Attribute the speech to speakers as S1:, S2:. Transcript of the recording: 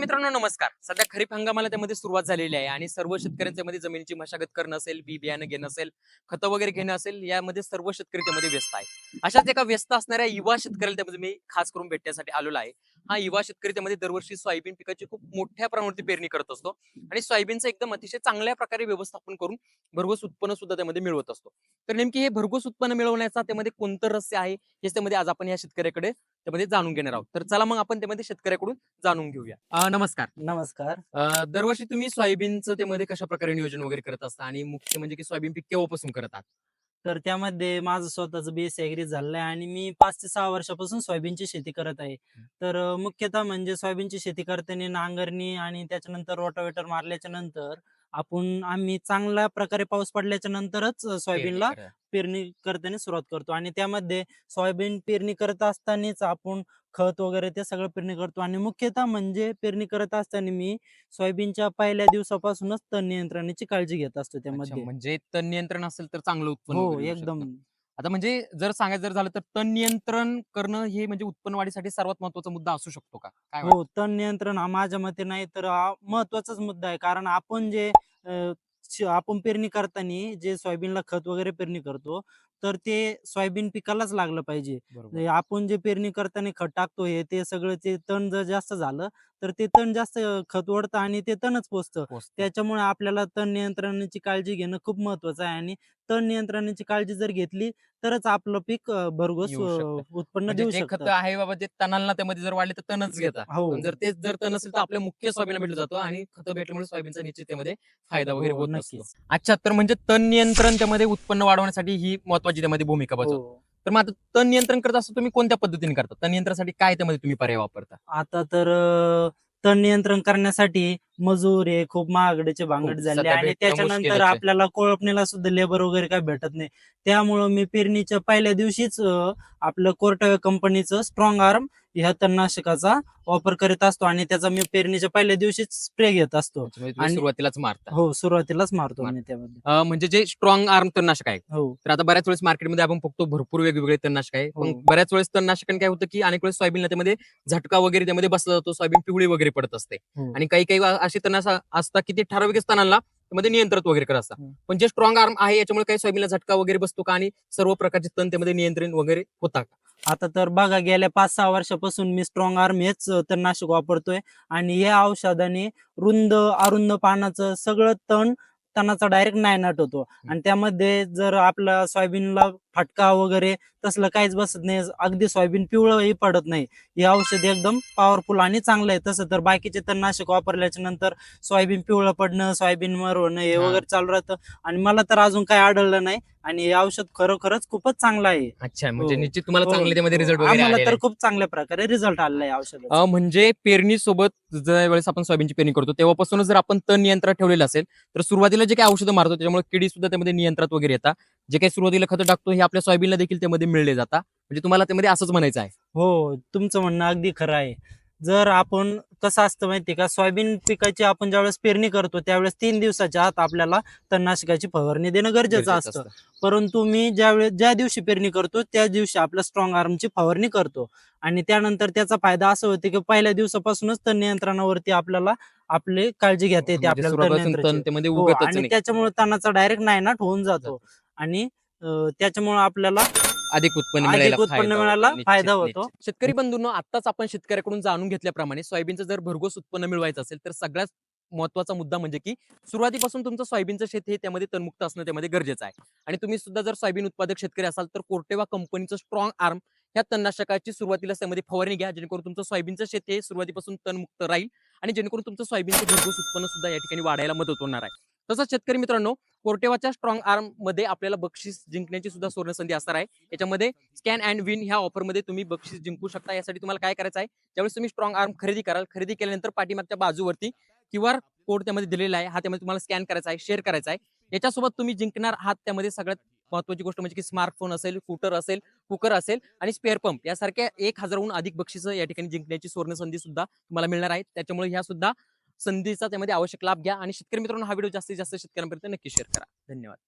S1: मित्रांनो नमस्कार. सध्या खरीप हंगामाला त्यामध्ये सुरुवात झालेली आहे आणि सर्व शेतकऱ्यांच्या मध्ये जमिनीची मशागत करणं असेल बी बियाणं घेणं असेल खतं वगैरे घेणं असेल यामध्ये सर्व शेतकरी त्यामध्ये व्यस्त आहे अशाच एका व्यस्त असणाऱ्या युवा शेतकऱ्याला त्यामध्ये मी खास करून भेटण्यासाठी आलेलो आहे. हा युवा शेतकरी त्यामध्ये दरवर्षी सोयाबीन पिकाची खूप मोठ्या प्रमाणावरती पेरणी करत असतो. आणि सोयाबीनचं एकदम अतिशय चांगल्या प्रकारे व्यवस्थापन करून भरघोस उत्पन्न सुद्धा त्यामध्ये मिळवत असतो. तर नेमकी हे भरघोस उत्पन्न मिळवण्याचा त्यामध्ये कोणतं रहस्य आहे हेच त्यामध्ये आज आपण या शेतकऱ्याकडे त्यामध्ये जाणून घेणार आहोत. तर चला मग आपण त्यामध्ये शेतकऱ्याकडून जाणून घेऊया. नमस्कार.
S2: नमस्कार.
S1: दरवर्षी तुम्ही सोयाबीनचं त्यामध्ये कशा प्रकारे नियोजन वगैरे करत असता आणि मुख्य म्हणजे की सोयाबीन पीक केव्हापासून करत आहात?
S2: तर त्यामध्ये माझं स्वतःचं बीएस ऍग्री झालेलं आहे आणि मी पाच ते सहा वर्षापासून सोयाबीनची शेती करत आहे. तर मुख्यतः म्हणजे सोयाबीनची शेती करताना नांगरणी आणि त्याच्यानंतर रोटावेटर मारल्याच्या नंतर आपण आम्ही चांगल्या प्रकारे पाऊस पडल्याच्या नंतरच सोयाबीनला
S1: पेरणी करा.
S2: पेरणी करताना सुरुवात करतो आणि त्यामध्ये सोयाबीन पेरणी करत असतानाच आपण खत वगैरे ते सगळं पेरणी करतो आणि मुख्यतः म्हणजे पेरणी करत असताना मी सोयाबीनच्या पहिल्या दिवसापासूनच तण नियंत्रणाची काळजी घेत असतो त्यामध्ये
S1: म्हणजे तण नियंत्रण असेल तर चांगलं उत्पन्न
S2: हो एकदम.
S1: आता म्हणजे जर सांगायचं जर झालं तर तण नियंत्रण करणं हे म्हणजे उत्पन्न वाढीसाठी सर्वात महत्त्वाचा मुद्दा असू शकतो का काय वाटतं?
S2: हो तण नियंत्रण हा माझ्या मते नाही तर हा महत्वाचाच मुद्दा आहे कारण आपण जे अ, श- आपण पेरणी करताना जे सोयाबीनला खत वगैरे पेरणी करतो तर ते सोयाबीन पिकालाच लागलं पाहिजे
S1: बरोबर.
S2: आपण जे पेरणी करताना खत टाकतो हे ते सगळं ते तण जर जास्त झालं तर ते तण जास्त खत ओढतं आणि ते तणच पोचतं. त्याच्यामुळे आपल्याला तण नियंत्रणाची काळजी घेणं खूप महत्वाचं आहे आणि तण नियंत्रणाची काळजी जर घेतली तरच आपलं पीक भरघोस. उत्पन्न
S1: म्हणजे
S2: देऊ
S1: खत
S2: शकतं.
S1: आहे बाबा ते तणांना त्यामध्ये जर वाढले तर तणच घेतात.
S2: हो.
S1: जर तेच जर तण असेल तर आपल्या मुख्य सोयाबीन भेटलं जातो आणि खतं भेटल्यामुळे सोयाबीनचा निश्चित त्यामध्ये फायदा वगैरे
S2: हो,
S1: होत असतो.
S2: नक्कीच
S1: अच्छा तर म्हणजे तण नियंत्रण त्यामध्ये उत्पन्न वाढवण्यासाठी ही महत्वाची त्यामध्ये भूमिका बजावते.
S2: हो.
S1: तर मग आता तण नियंत्रण करत असतो तुम्ही कोणत्या पद्धतीने करता? तण नियंत्रणासाठी काय त्यामध्ये तुम्ही पर्याय वापरता?
S2: आता तर अ, तण नियंत्रण करण्यासाठी मजूर हे खूप महागडीचे भांगड
S1: खूप
S2: झाले
S1: सध्या
S2: आणि
S1: भेटणं
S2: त्याच्यानंतर
S1: आहे.
S2: आपल्याला कोळपणीला सुद्धा लेबर वगैरे काय भेटत नाही. त्यामुळं मी पेरणीच्या पहिल्या दिवशीच अ, आपलं कोर्टावे कंपनीचं स्ट्रॉंग आर्म ह्या तणनाशकाचा वापर करीत असतो आणि त्याचा मी पेरणीच्या पहिल्या दिवशीच स्प्रे घेत असतो.
S1: म्हणजे तुम्ही
S2: आणि-
S1: सुरुवातीलाच मारता.
S2: हो सुरुवातीलाच मारतो
S1: मार-
S2: मी त्यामध्ये.
S1: अं, म्हणजे जे स्ट्रॉंग आर्म तणनाशक आहे.
S2: हो.
S1: तर आता बऱ्याच वेळेस मार्केटमध्ये आपण बघतो भरपूर वेगवेगळे तणनाशक आहे. पण
S2: हो.
S1: बऱ्याच वेळेस तणनाशकाने काय होतं की अनेक वेळेस सोयाबीनला त्यामध्ये झटका वगैरे त्यामध्ये बसला जातो. सोयाबीन पिवळी वगैरे पडत असते.
S2: हो.
S1: आणि काही काही असे तणनाशक असतात की ते ठराविक तणांना त्यामध्ये नियंत्रित वगैरे असतात. पण जे स्ट्रॉंग आर्म आहे याच्यामुळे काही सोयाबीनला झटका वगैरे बसतो का आणि सर्व प्रकारचे तण त्यामध्ये नियंत्रण वगैरे होता का?
S2: आता तर बघा गेल्या पाच सहा वर्षापासून मी स्ट्रॉंग आर्म हेच तणनाशक वापरतोय. आणि या औषधाने रुंद अरुंद पानाचं सगळं तण तणाचा डायरेक्ट नायनाट होतो. आणि त्यामध्ये जर आपला सोयाबीनला फटका वगैरे तसलं काहीच बसत नाही अगदी सोयाबीन पिवळंही पडत नाही. हे औषध एकदम पॉवरफुल आणि चांगलं आहे. तसं तर बाकीचे तणनाशक वापरल्याच्या नंतर सोयाबीन पिवळं पडणं सोयाबीन मर होणं हे
S1: हा.
S2: वगैरे चालू राहतं. आणि मला तर अजून काही आढळलं नाही. आणि हे औषध खरोखरच खूपच चांगलं आहे
S1: अच्छा म्हणजे
S2: हो.
S1: निश्चित तुम्हाला
S2: हो,
S1: चांगले त्यामध्ये. रिझल्ट
S2: आम्हाला तर. खूप चांगल्या प्रकारे रिझल्ट आलेला आहे औषधाचा
S1: अं, म्हणजे पेरणी सोबत ज्या वेळेस आपण सोयाबीनची पेरणी करतो तेव्हापासूनच जर आपण तण नियंत्रणात ठेवलेलं असेल तर सुरुवातीला जे काही औषधं मारतो त्याच्यामुळे किडी सुद्धा त्यामध्ये नियंत्रणात वगैरे येतात जे काही सुरुवातीला खतं टाकतो हे आपल्या सोयाबीनला देखील त्यामध्ये मिळले जातात म्हणजे तुम्हाला त्यामध्ये असंच म्हणायचं आहे
S2: हो तुमचं म्हणणं अगदी खरं आहे जर आपण कसं असतं माहितीये का? सोयाबीन पिकाची आपण ज्यावेळेस पेरणी करतो त्यावेळेस तीन दिवसाच्या आत आपल्याला तणनाशकाची फवारणी देणं गरजेचं असतं. परंतु मी ज्यावेळेस ज्या दिवशी पेरणी करतो त्या दिवशी आपल्या स्ट्रॉंग आर्मची फवारणी करतो. आणि त्यानंतर त्याचा फायदा असं होतो की पहिल्या दिवसापासूनच तण नियंत्रणावरती आपल्याला आपली काळजी घेता येते
S1: म्हणजे
S2: आपल्याला हो, आणि त्याच्यामुळे तणाचा डायरेक्ट नायनाट होऊन जातो. आणि त्याच्यामुळे आपल्याला
S1: अधिक उत्पन्न
S2: अधिक
S1: मिळायला
S2: उत्पन्न
S1: फायदा होतो.
S2: मिळायला
S1: निश्चित,
S2: फायदा होतो.
S1: निश्चित. शेतकरी बंधूंनो आताच आपण शेतकऱ्याकडून जाणून घेतल्याप्रमाणे सोयाबीनचं जर भरघोस उत्पन्न मिळवायचं असेल तर सगळ्यात महत्त्वाचा मुद्दा म्हणजे की सुरुवातीपासून तुमचं सोयाबीनचं शेत हे त्यामध्ये तणमुक्त असणं त्यामध्ये गरजेचं आहे आणि तुम्ही सुद्धा जर सोयाबीन उत्पादक शेतकरी असाल तर कोर्टेवा कंपनीचं स्ट्रॉंग आर्म ह्या तणनाशकाची सुरुवातीला त्यामध्ये फवारणी घ्या जेणेकरून तुमचं सोयाबीनचं शेत हे सुरुवातीपासून तणमुक्त राहील आणि जेणेकरून तुमचं सोयाबीनचं भरघोस उत्पन्न सुद्धा या ठिकाणी वाढायला मदत होणार आहे तसंच शेतकरी मित्रांनो कोर्टेवाच्या स्ट्रॉंग आर्ममध्ये आपल्याला बक्षीस जिंकण्याची सुद्धा सुवर्ण संधी असणार आहे. याच्यामध्ये स्कॅन अँड विन ह्या ऑफरमध्ये तुम्ही बक्षीस जिंकू शकता. यासाठी तुम्हाला काय करायचं आहे? ज्यावेळेस तुम्ही स्ट्रॉंग आर्म खरेदी कराल खरेदी केल्यानंतर पाठीमागच्या बाजूवरती क्यू आर कोड त्यामध्ये दिलेला आहे. हा त्यामध्ये तुम्हाला स्कॅन करायचा आहे शेअर करायचा आहे. याच्यासोबत तुम्ही जिंकणार आहात त्यामध्ये सगळ्यात महत्वाची गोष्ट म्हणजे की स्मार्टफोन असेल स्कूटर असेल कुकर असेल आणि स्पेअर पंप यासारख्या एक हजारहून अधिक बक्षीस या ठिकाणी जिंकण्याची सुवर्ण संधी सुद्धा तुम्हाला मिळणार आहे. त्याच्यामुळे ह्या सुद्धा संधीचा त्यामध्ये आवश्यक लाभ घ्या आणि शेतकरी मित्रांनो हा व्हिडिओ जास्तीत जास्त शेतकऱ्यांपर्यंत नक्की शेअर करा. धन्यवाद.